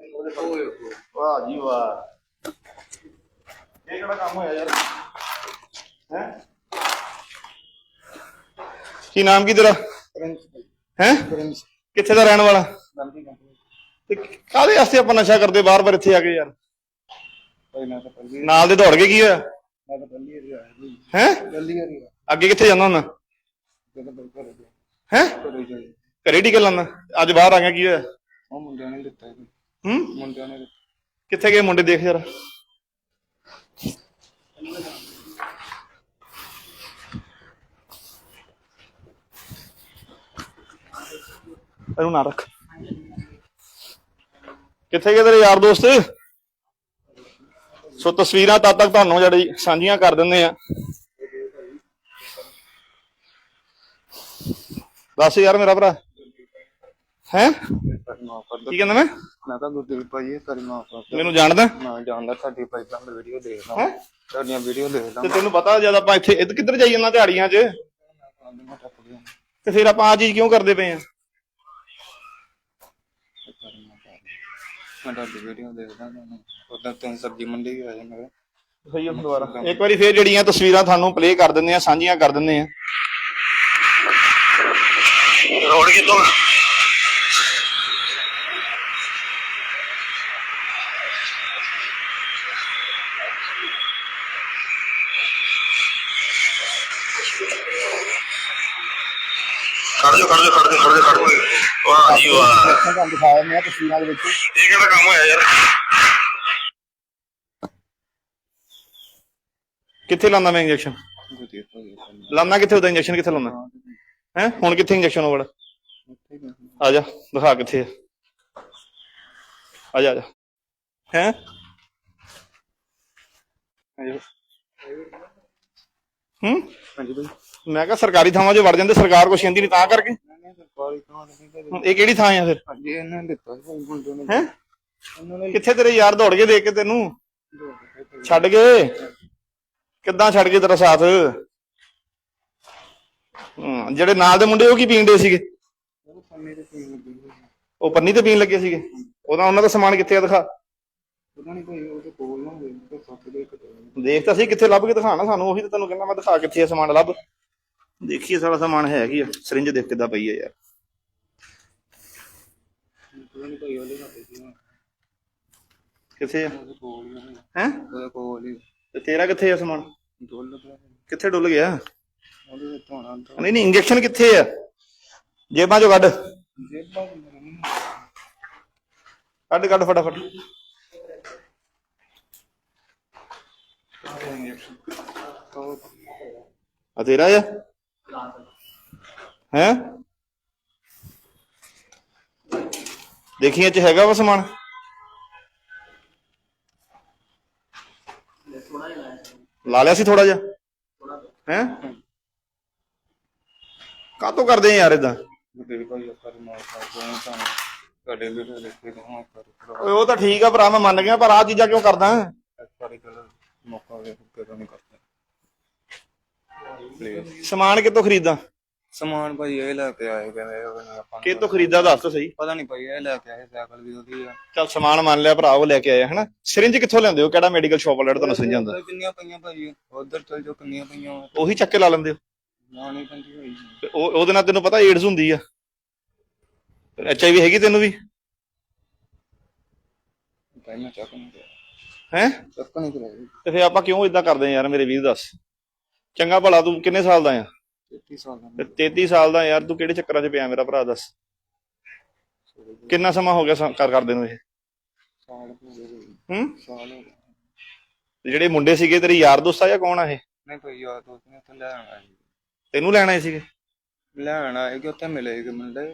ਵਾਹ ਜੀ ਵਾਹ। ਇਹ ਕਿਹੜਾ ਕੰਮ ਹੋਇਆ ਯਾਰ? ਹੈ? ਕੀ ਨਾਮ ਕੀ ਤੇਰਾ? ਹੈ? ਕਿੱਥੇ ਦਾ ਰਹਿਣ ਵਾਲਾ? ਤੇ ਕਾਹਦੇ ਵਾਸਤੇ ਆਪਾਂ ਨਸ਼ਾ ਕਰਦੇ ਬਾਰ-ਬਾਰ ਇੱਥੇ ਆ ਕੇ ਯਾਰ? ਨਾਲ ਦੇ ਦੌੜ ਕੇ ਕੀ ਹੋਇਆ? ਹੈ? ਅੱਗੇ ਕਿੱਥੇ ਜਾਂਦਾ ਹੁੰਦਾ? ਹੈ? ਘਰੇ ਟਿਕਲ ਲਾਂਦਾ। ਅੱਜ ਬਾਹਰ ਆ ਗਿਆ ਕੀ ਹੋਇਆ? ਉਹ ਮੁੰਡਿਆਂ ਨੇ ਦਿੱਤਾ ਹੂੰ? ਮੁੰਡਿਆਂ ਨੇ ਕਿੱਥੇ ਗਏ ਮੁੰਡੇ ਦੇਖ ਯਾਰ ਇਹਨੂੰ ਨਾ ਰੱਖ। ਕਿੱਥੇ ਗਏ ਤੇਰੇ ਯਾਰ ਦੋਸਤ? ਸੋ ਤਸਵੀਰਾਂ ਤਦ ਤੱਕ ਤੁਹਾਨੂੰ ਜਿਹੜੀ ਸਾਂਝੀਆਂ ਕਰ ਦਿੰਦੇ ਆ। ਦੱਸ ਯਾਰ ਮੇਰਾ ਭਰਾ। ਹੈ? ਕੀ ਕਹਿੰਦਾ ਮੈਂ? ਮੈਂ ਤਾਂ ਗੁਰਦੀਪ ਭਾਈ ਇਹ ਕਰੀ ਮਾਫ ਕਰ ਦਿਓ। ਮੈਨੂੰ ਜਾਣਦਾ? ਮੈਂ ਜਾਣਦਾ ਤੁਹਾਡੀ ਪਹਿਲਾਂ ਦੀ ਵੀਡੀਓ ਦੇਖਦਾ ਹੈਂ? ਤੁਹਾਡੀਆਂ ਵੀਡੀਓ ਦੇਖਦਾ ਤੇ ਤੈਨੂੰ ਪਤਾ ਜਦ ਆਪਾਂ ਇੱਥੇ ਇੱਧ ਕਿੱਧਰ ਜਾਈ ਜਾਂਦਾ ਦਿਹਾੜੀਆਂ 'ਚ? ਮੈਂ ਟੱਪ ਗਿਆ ਤੇ ਫਿਰ ਆਪਾਂ ਆ ਚੀਜ਼ ਕਿਉਂ ਕਰਦੇ ਪਏ ਆ? ਮੈਂ ਤੁਹਾਡੀ ਵੀਡੀਓ ਦੇਖਦਾ ਤੁਹਾਨੂੰ ਉਦੋਂ ਤਿੰਨ ਸਬਜ਼ੀ ਮੰਡੀ ਵੀ ਆ ਜਾਂਦਾ ਸਹੀ ਆ ਦੁਬਾਰਾ ਇੱਕ ਵਾਰੀ ਫੇਰ ਜਿਹੜੀਆਂ ਤਸਵੀਰਾਂ ਤੁਹਾਨੂੰ ਪਲੇ ਕਰ ਦਿੰਦੇ ਆ ਸਾਂਝੀਆਂ ਕਰ ਦਿੰਦੇ ਆ। ਰੋਡ ਕਿਤੋਂ ਖੜ ਜਾ ਖੜ ਜਾ ਖੜ ਜਾ ਖੜ ਵਾਹ ਜੀ ਵਾਹ। ਤੁਹਾਨੂੰ ਦਿਖਾਇਆ ਮੈਂ ਤਸਵੀਰਾਂ ਦੇ ਵਿੱਚ। ਇਹ ਕਿਹੜਾ ਕੰਮ ਹੋਇਆ ਯਾਰ? ਕਿੱਥੇ ਲਾਉਂਦਾ ਮੈਂ ਇੰਜੈਕਸ਼ਨ ਲਾਉਂਦਾ ਕਿੱਥੇ ਉਹਦਾ ਇੰਜੈਕਸ਼ਨ ਕਿੱਥੇ ਲਾਉਂਦਾ ਹੈ? ਹੁਣ ਕਿੱਥੇ ਇੰਜੈਕਸ਼ਨ ਹੋਵੜ ਆ ਜਾ ਦਿਖਾ ਕਿੱਥੇ ਆ। ਆ ਜਾ ਆ ਜਾ। ਹੈ? ਹੂੰ? ਹਾਂਜੀ ਭਾਈ ਮੈਂ ਕਿਹਾ ਸਰਕਾਰੀ ਥਾਵਾਂ 'ਚ ਵੜ ਜਾਂਦੇ ਸਰਕਾਰ ਕੁਛ ਕਹਿੰਦੀ ਨਹੀਂ ਤਾਂ ਕਰਕੇ? ਇਹ ਕਿਹੜੀ ਥਾਂ ਆ ਫਿਰ? ਹਾਂਜੀ ਇਹਨਾਂ ਨੇ ਦਿੱਤਾ ਸੀ ਭਾਈ ਮੁੰਡੇ ਨੇ ਹੈ? ਉਹਨਾਂ ਨੇ ਕਿੱਥੇ ਤੇਰੇ ਯਾਰ ਦੌੜ ਕੇ ਦੇਖ ਕੇ ਤੈਨੂੰ? ਛੱਡ ਗਏ? ਕਿੱਦਾਂ ਛੱਡ ਗਏ ਤੇਰਾ ਸਾਥ? ਹਮ, ਜਿਹੜੇ ਨਾਲ ਦੇ ਮੁੰਡੇ ਉਹ ਕੀ ਪੀਂਦੇ ਸੀਗੇ? ਉਹ ਪੰਨੇ ਪੀਣ ਸੀ। ਉਹ ਪੰਨੀ ਤੇ ਪੀਣ ਲੱਗੇ ਸੀਗੇ? ਉਹਦਾ ਉਹਨਾਂ ਦਾ ਸਮਾਨ ਕਿੱਥੇ ਆ ਦਿਖਾ। ਪਤਾ ਨਹੀਂ ਭਾਈ ਉਹਦੇ ਕੋਲ ਨਾ ਹੋਵੇ ਤੇ ਸੱਤ ਦੇ ਇੱਕ ਦੋ। ਦੇਖ ਤਾਂ ਸੀ ਕਿੱਥੇ ਲੱਭ ਕੇ ਦਿਖਾਣਾ ਸਾਨੂੰ ਉਹੀ ਤਾਂ ਤੈਨੂੰ ਕਹਿੰਦਾ ਮੈਂ ਦਿਖਾ ਕਿੱਥੇ ਆ ਸਮਾਨ ਲੱਭ। ਦੇਖੀਏ ਸਾਰਾ ਸਮਾਨ ਹੈ ਕੀ ਆ। ਸਰਿੰਜ ਦੇਖ ਕਿੱਦਾਂ ਪਈ ਆ ਯਾਰ। ਕਿੱਥੇ ਆ? ਹੈ? ਤੇ ਤੇਰਾ ਕਿੱਥੇ ਆ ਸਮਾਨ? ਕਿੱਥੇ ਡੁੱਲ ਗਿਆ? ਨਹੀਂ ਨਹੀਂ ਇੰਜੈਕਸ਼ਨ ਕਿੱਥੇ ਆ? ਜੇਬਾਂ ਚੋਂ ਕੱਢ। ਕੱਢ ਕੱਢ ਫਟਾਫਟ। ਤਾਂ ਆ ਤੇਰਾ ਆ? ਹੈ ਦੇਖੀ ਚ ਹੈਗਾ ਵਾ ਸਮਾਨ? ਲਾ ਲਿਆ ਸੀ ਥੋੜਾ ਜਿਹਾ। ਹੈ? ਕਾਤੋਂ ਕਰਦੇ ਆ ਯਾਰ ਇਦਾਂ ਓਏ ਉਹ ਤਾਂ ਠੀਕ ਆ ਭਰਾ, ਮੈਂ ਮੰਨ ਗਿਆ, ਪਰ ਆ ਚੀਜ਼ਾਂ ਕਿਉਂ ਕਰਦਾ ਮੌਕਾ ਵੇਖ ਕੇ ਤਾਂ ਨਹੀਂ ਕਰਦਾ? ਸਮਾਨ ਕਿੱਥੋਂ ਖਰੀਦਾਂ? ਸਮਾਨ ਭਾਈ ਇਹ ਲੈ ਕੇ ਆਏ ਕਹਿੰਦੇ ਉਹ ਕਹਿੰਦੇ ਆਪਾਂ ਨੂੰ ਕਿੱਥੋਂ ਖਰੀਦਾ ਦੱਸ ਤਾਂ ਸਹੀ। ਪਤਾ ਨਹੀਂ ਭਾਈ ਇਹ ਲੈ ਕੇ ਆਏ ਸਾਈਕਲ ਵੀ ਉਹਦੀ ਆ। ਚੱਲ ਸਮਾਨ ਮੰਨ ਲਿਆ ਭਰਾ ਉਹ ਲੈ ਕੇ ਆਇਆ ਹਨਾ? ਸਿਰਿੰਜ ਕਿੱਥੋਂ ਲੈਂਦੇ ਹੋ? ਕਿਹੜਾ ਮੈਡੀਕਲ ਸ਼ਾਪ ਵਾਲਾ ਜਿਹੜਾ ਤੁਹਾਨੂੰ ਸਿਰਿੰਜ ਆਉਂਦਾ? ਉੱਧਰ ਕਿੰਨੀਆਂ ਪਈਆਂ ਭਾਈ ਉਧਰ ਚਲ ਜੋ ਕਿੰਨੀਆਂ ਪਈਆਂ ਵਾ। ਉਹੀ ਚੱਕ ਕੇ ਲਾ ਲੈਂਦੇ ਹੋ? ਨਾ ਨਹੀਂ ਪੰਜੀ ਹੋਈ। ਤੇ ਉਹ ਉਹਦੇ ਨਾਲ ਤੈਨੂੰ ਪਤਾ ਏਡਸ ਹੁੰਦੀ ਆ। ਵੀ ਹੈਗੀ ਤੈਨੂੰ ਵੀ? ਭਾਈ ਮੈਂ ਚੱਕ ਨਹੀਂ ਹੈ? ਚੱਕ ਨਹੀਂ ਕਰਿਆ ਤੇ ਫੇ ਆਪਾਂ ਕਿਉਂ ਇਦਾਂ ਕਰਦੇ ਆ ਯਾਰ ਮੇਰੇ ਵੀਰ ਦੱਸ। ਚੰਗਾ ਭਲਾ ਤੂੰ ਕਿੰਨੇ ਸਾਲ ਦਾ ਆ? 33 ਸਾਲ ਦਾ। ਤੇ 33 ਸਾਲ ਦਾ ਯਾਰ ਤੂੰ ਕਿਹੜੇ ਚੱਕਰਾਂ 'ਚ ਪਿਆ ਮੇਰਾ ਭਰਾ ਦੱਸ? ਕਿੰਨਾ ਸਮਾਂ ਹੋ ਗਿਆ ਕਰ ਕਰਦੇ ਨੂੰ ਇਹ? ਸਾਲ ਹੋ ਸਾਲ ਜਿਹੜੇ ਮੁੰਡੇ ਸੀਗੇ ਤੇਰੇ ਯਾਰ ਦੋਸਤ ਆ ਜਾਂ ਕੌਣ ਆ ਇਹ? ਨਹੀਂ ਭਾਈ ਯਾਰ ਦੋਸਤ ਨੇ ਉੱਥੇ ਲੈਣ ਸੀ। ਤੈਨੂੰ ਲੈਣ ਆਏ ਸੀਗੇ? ਲੈਣ ਆਏ ਕਿ ਉੱਥੇ ਮਿਲੇ ਕਿ ਮੁੰਡੇ।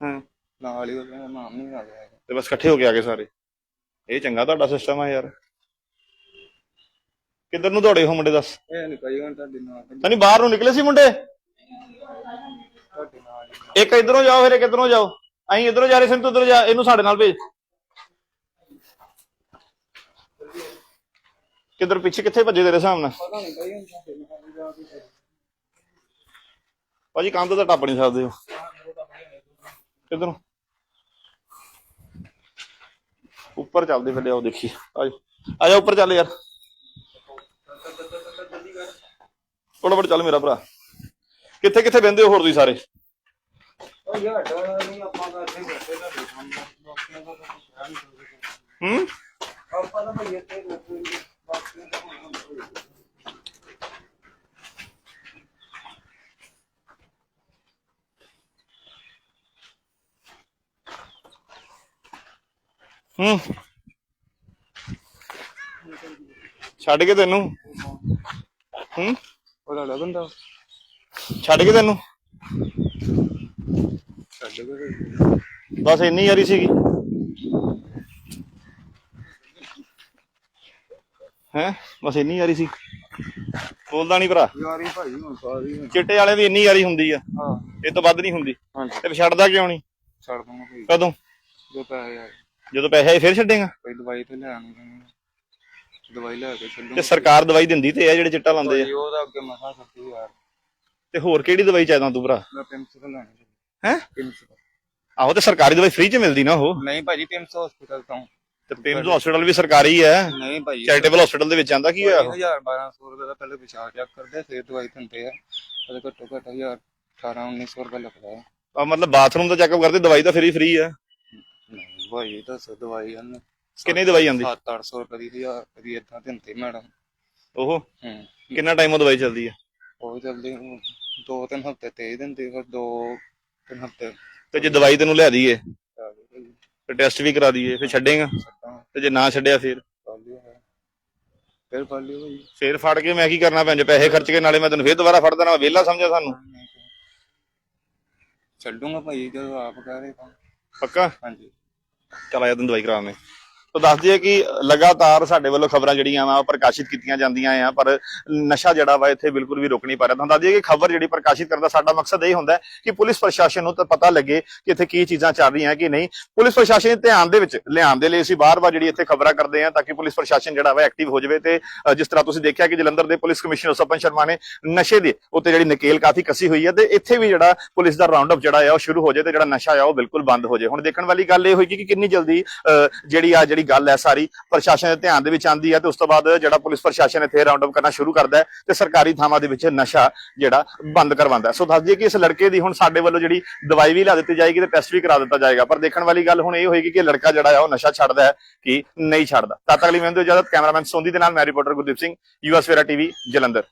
ਹਾਂ। ਨਾਲ ਹੀ ਉਹਦਾ ਨਾਮ ਨਹੀਂ ਆ ਗਿਆ ਤੇ ਬਸ ਇਕੱਠੇ ਹੋ ਕੇ ਆ ਗਏ ਸਾਰੇ। ਇਹ ਚੰਗਾ ਤੁਹਾਡਾ ਸਿਸਟਮ ਆ ਯਾਰ। ਕਿੱਧਰ ਨੂੰ ਦੌੜੇ ਹੋ ਮੁੰਡੇ ਦੱਸ? ਇਹ ਨਹੀਂ ਭਾਈ ਹੁਣ ਤੁਹਾਡੇ ਨਾਲ ਤਾਂ ਨਹੀਂ ਬਾਹਰ ਨੂੰ ਨਿਕਲੇ ਸੀ ਮੁੰਡੇ? ਤੁਹਾਡੇ ਨਾਲ ਹੀ। ਇੱਕ ਇਧਰੋਂ ਜਾਓ ਫਿਰ ਇੱਕ ਇਧਰੋਂ ਜਾਓ। ਅਸੀਂ ਇਧਰੋਂ ਜਾ ਰਹੇ ਸੀ ਤੂੰ ਉਧਰ ਜਾ ਇਹਨੂੰ ਸਾਡੇ ਨਾਲ ਭੇਜ। ਕਿੱਧਰ ਪਿੱਛੇ ਕਿੱਥੇ ਭੱਜੇ ਤੇਰੇ ਸਾਹਮਣੇ? ਪਤਾ ਨਹੀਂ ਭਾਈ ਹੁਣ ਤੁਹਾਡੇ ਨਾਲ ਹੀ ਜਾ ਕੇ ਫਿਰ। ਭਾਜੀ ਕੰਧ ਤਾਂ ਟੱਪ ਨਹੀਂ ਸਕਦੇ ਹੋ। ਕਿੱਧਰੋਂ? ਉੱਪਰ ਚੱਲਦੇ ਫਿਰ ਆਓ ਦੇਖੀ। ਆ ਜਾ ਆ ਜਾ ਉੱਪਰ ਚੱਲ ਯਾਰ। ਫਟਾਫਟ ਚੱਲ ਮੇਰਾ ਭਰਾ। ਕਿੱਥੇ ਕਿੱਥੇ ਬਹਿੰਦੇ ਹੋ ਹੋਰ ਤੁਸੀਂ ਸਾਰੇ? ਉਹ ਯਾਰ ਡਰ ਨਹੀਂ ਆਪਾਂ ਤਾਂ ਇੱਥੇ ਬੈਠੇ ਨਾ ਦੇਖਾਂ ਬਾਕੀਆਂ ਦਾ ਤਾਂ ਸ਼ਹਿਰ ਨਹੀਂ ਸਕਦੇ ਹੂੰ? ਆਪਾਂ ਤਾਂ ਭਈ ਇੱਥੇ ਬੈਠੇ ਨੇ, ਬਾਕੀਆਂ ਦਾ ਹੁਣ ਹੁਣ ਕੋਈ ਨਹੀਂ। ਹੂੰ? ਛੱਡ ਕੇ ਤੈਨੂੰ। ਹੂੰ? ਉਹਦਾ ਲੱਗਣ ਦਾ ਛੱਡ ਕੇ ਤੈਨੂੰ? ਛੱਡ ਕੇ ਤੇ- ਬਸ ਇੰਨੀ ਯਾਰੀ ਸੀਗੀ। ਹੈ? ਬਸ ਇੰਨੀ ਯਾਰੀ ਸੀ। ਬੋਲਦਾ ਨਹੀਂ ਭਰਾ। ਯਾਰੀ ਭਾਈ ਹੁਣ ਸਾਰੀ। ਚਿੱਟੇ ਵਾਲੇ ਦੀ ਇੰਨੀ ਯਾਰੀ ਹੁੰਦੀ ਆ। ਹਾਂ। ਇਹ ਤੋਂ ਵੱਧ ਨਹੀਂ ਹੁੰਦੀ। ਤੇ ਛੱਡਦਾ ਕਿਉਂ ਨਹੀਂ ਛੱਡ ਦੂੰਗਾ ਭਾਈ। ਕਦੋਂ? ਜੋ ਪੈਸੇ ਆਏ। ਜਦੋਂ ਪੈਸੇ ਆਏ ਫਿਰ ਛੱਡੇਗਾ? ਕੋਈ ਦਵਾਈ ਤੇ ਲੈਣੀ ਪੈਣੀ ਦਵਾਈ ਲੈ ਕੇ ਚੱਲੂਗਾ ਤੇ ਸਰਕਾਰ ਦਵਾਈ ਦਿੰਦੀ ਤੇ ਆ ਜਿਹੜੇ ਚਿੱਟਾ ਲਾਉਂਦੇ ਆ। ਭਾਈ ਉਹਦਾ ਅੱਗੇ ਮਸਾ ਸੱਤੀ ਯਾਰ ਤੇ ਹੋਰ ਕਿਹੜੀ ਦਵਾਈ ਚਾਹੀਦਾ ਤੂੰ ਭਰਾ? ਮੈਂ 300 ਲੈਣੀ ਹੈ? 300 ਆਹੋ ਤੇ ਸਰਕਾਰੀ ਦਵਾਈ ਫ੍ਰੀ ਚ ਮਿਲਦੀ ਨਾ ਉਹ? ਨਹੀਂ ਭਾਜੀ 300 ਹਸਪੀਟਲ ਤੋਂ। ਤੇ ਪੇਮਸ ਹਸਪੀਟਲ ਵੀ ਸਰਕਾਰੀ ਹੈ ਨਹੀਂ ਭਾਈ ਚੈਰੀਟੇਬਲ ਹਸਪੀਟਲ ਦੇ ਵਿੱਚ ਆਂਦਾ ਕੀ? 1000 1200 ਰੁਪਏ ਦਾ ਪਹਿਲੇ ਪਿਸ਼ਾਬ ਚੈੱਕ ਕਰਦੇ ਫਿਰ ਦਵਾਈ ਦਿੰਦੇ ਆ। ਉਹਦੇ ਘੱਟੋ ਘੱਟ 1000 18 1900 ਰੁਪਏ ਲੱਗਦਾ ਆ। ਮਤਲਬ ਬਾਥਰੂਮ ਦਾ ਚੈੱਕਅਪ ਕਰਦੇ ਦਵਾਈ ਤਾਂ ਫ੍ਰੀ ਫ੍ਰੀ ਆ। ਨਹੀਂ ਭਾਈ ਇਹ ਤਾਂ ਦਵਾਈ ਹਨ ਕਿੰਨੀ ਦਵਾਈ ਆਂਦੀ 7-800 ਰੁਪਏ ਦੀ 1000 ਰੁਪਏ ਦੀ ਇਦਾਂ ਦਿੰਦੇ ਮੈਡਮ। ਉਹ ਹੂੰ। ਕਿੰਨਾ ਟਾਈਮ ਉਹ ਦਵਾਈ ਚੱਲਦੀ ਆ? ਉਹ ਜਲਦੀ ਦੋ ਤਿੰਨ ਹਫ਼ਤੇ ਤੇ ਦਿੰਦੇ ਫਿਰ ਦੋ ਤਿੰਨ ਹਫ਼ਤੇ। ਤੇ ਜੇ ਦਵਾਈ ਤੈਨੂੰ ਲਿਆ ਦਈਏ ਤੇ ਟੈਸਟ ਵੀ ਕਰਾ ਦਈਏ ਫਿਰ ਛੱਡੇਗਾ? ਤੇ ਜੇ ਨਾ ਛੱਡਿਆ ਫਿਰ? ਫਿਰ। ਪਾਲਿਓ ਭਾਈ। ਫਿਰ ਫੜ ਕੇ ਮੈਂ ਕੀ ਕਰਨਾ ਪੈਂਜ ਪੈਸੇ ਖਰਚ ਕੇ ਨਾਲੇ ਮੈਂ ਤੈਨੂੰ ਫਿਰ ਦੁਬਾਰਾ ਫੜ ਦੇਣਾ ਵਿਹਲਾ ਸਮਝਿਆ ਸਾਨੂੰ? ਛੱਡੂਗਾ ਭਾਈ ਜਦੋਂ ਆਪ ਤਾਂ। ਪੱਕਾ? ਹਾਂਜੀ। ਚਲ ਆਇਆ ਤੈਨੂੰ ਦਵਾਈ ਕਰਾਉਣੇ ਤਾਂ ਦੱਸ ਦਈਏ ਕਿ ਲਗਾਤਾਰ ਸਾਡੇ ਵੱਲੋਂ ਖਬਰਾਂ ਜਿਹੜੀਆਂ ਵਾ ਉਹ ਪ੍ਰਕਾਸ਼ਿਤ ਕੀਤੀਆਂ ਜਾਂਦੀਆਂ ਆ ਪਰ ਨਸ਼ਾ ਜਿਹੜਾ ਵਾ ਇੱਥੇ ਬਿਲਕੁਲ ਵੀ ਰੁਕ ਨਹੀਂ ਪਾ ਰਿਹਾ। ਤੁਹਾਨੂੰ ਦੱਸ ਦਈਏ ਕਿ ਖਬਰ ਜਿਹੜੀ ਪ੍ਰਕਾਸ਼ਿਤ ਕਰਨ ਦਾ ਸਾਡਾ ਮਕਸਦ ਇਹ ਹੁੰਦਾ ਕਿ ਪੁਲਿਸ ਪ੍ਰਸ਼ਾਸਨ ਨੂੰ ਤਾਂ ਪਤਾ ਲੱਗੇ ਕਿ ਇੱਥੇ ਕੀ ਚੀਜ਼ਾਂ ਚੱਲ ਰਹੀਆਂ ਕਿ ਨਹੀਂ। ਪੁਲਿਸ ਪ੍ਰਸ਼ਾਸਨ ਦੇ ਧਿਆਨ ਦੇ ਵਿੱਚ ਲਿਆਉਣ ਦੇ ਲਈ ਅਸੀਂ ਬਾਰ-ਬਾਰ ਜਿਹੜੀ ਇੱਥੇ ਖਬਰਾਂ ਕਰਦੇ ਹਾਂ ਤਾਂ ਕਿ ਪੁਲਿਸ ਪ੍ਰਸ਼ਾਸਨ ਜਿਹੜਾ ਵਾ ਐਕਟਿਵ ਹੋ ਜਾਵੇ ਤੇ ਜਿਸ ਤਰ੍ਹਾਂ ਤੁਸੀਂ ਦੇਖਿਆ ਕਿ ਜਲੰਧਰ ਦੇ ਪੁਲਿਸ ਕਮਿਸ਼ਨਰ ਸਪਨ ਸ਼ਰਮਾ ਨੇ ਨਸ਼ੇ ਦੇ ਉੱਤੇ ਜਿਹੜੀ ਨਕੇਲ ਕਾਫੀ ਕਸੀ ਹੋਈ ਹੈ ਤੇ ਇੱਥੇ ਵੀ ਜਿਹੜਾ ਪੁਲਿਸ ਦਾ ਰਾਉਂਡ ਅਪ ਜਿਹੜਾ ਆ ਉਹ ਸ਼ੁਰੂ ਹੋ ਜਾਏ ਤੇ ਜਿਹੜਾ ਨਸ਼ਾ ਆ ਉਹ ਬਿਲਕੁਲ ਬੰਦ ਹੋ ਜਾਏ। ਹੁਣ ਦੇਖਣ ਵਾਲੀ ਗੱਲ ਇਹ ਹੋਏਗੀ ਕਿ ਕਿੰਨੀ ਜਲਦੀ ਅ, ਜਿਹੜੀ ਆ ਜਿਹੜੀ ਗੱਲ ਹੈ ਸਾਰੀ ਪ੍ਰਸ਼ਾਸਨ ਦੇ ਧਿਆਨ ਦੇ ਵਿੱਚ ਆਂਦੀ ਹੈ ਤੇ ਉਸ ਤੋਂ ਬਾਅਦ ਜਿਹੜਾ ਪੁਲਿਸ ਪ੍ਰਸ਼ਾਸਨ ਇੱਥੇ ਰਾਉਂਡ ਅਪ ਕਰਨਾ ਸ਼ੁਰੂ ਕਰਦਾ ਹੈ ਤੇ ਸਰਕਾਰੀ ਥਾਵਾਂ ਦੇ ਵਿੱਚ ਨਸ਼ਾ ਜਿਹੜਾ ਬੰਦ ਕਰਵਾਉਂਦਾ ਸੋ ਦੱਸ ਦਈਏ ਕਿ ਇਸ ਲੜਕੇ ਦੀ ਹੁਣ ਸਾਡੇ ਵੱਲੋਂ ਜਿਹੜੀ ਦਵਾਈ ਵੀ ਲਿਆ ਦਿੱਤੀ ਜਾਏਗੀ ਤੇ ਟੈਸਟ ਵੀ ਕਰਾ ਦਿੱਤਾ ਜਾਏਗਾ। ਪਰ ਦੇਖਣ ਵਾਲੀ ਗੱਲ ਹੁਣ ਇਹ ਹੋਏਗੀ ਕਿ ਲੜਕਾ ਜਿਹੜਾ ਆ ਉਹ ਨਸ਼ਾ ਛੱਡਦਾ ਹੈ ਕਿ ਨਹੀਂ ਛੱਡਦਾ। ਤਦ ਤੱਕ ਲਈ ਮੈਨੂੰ ਇਜਾਜ਼ਤ। ਕੈਮਰਾਮੈਨ ਸੋਂਦੀ ਦੇ ਨਾਲ ਮੈਂ ਰਿਪੋਰਟਰ ਗੁਰਦੀਪ ਸਿੰਘ ਯੂਐਸ ਵੇਰਾ ਟੀਵੀ ਜਲੰਧਰ।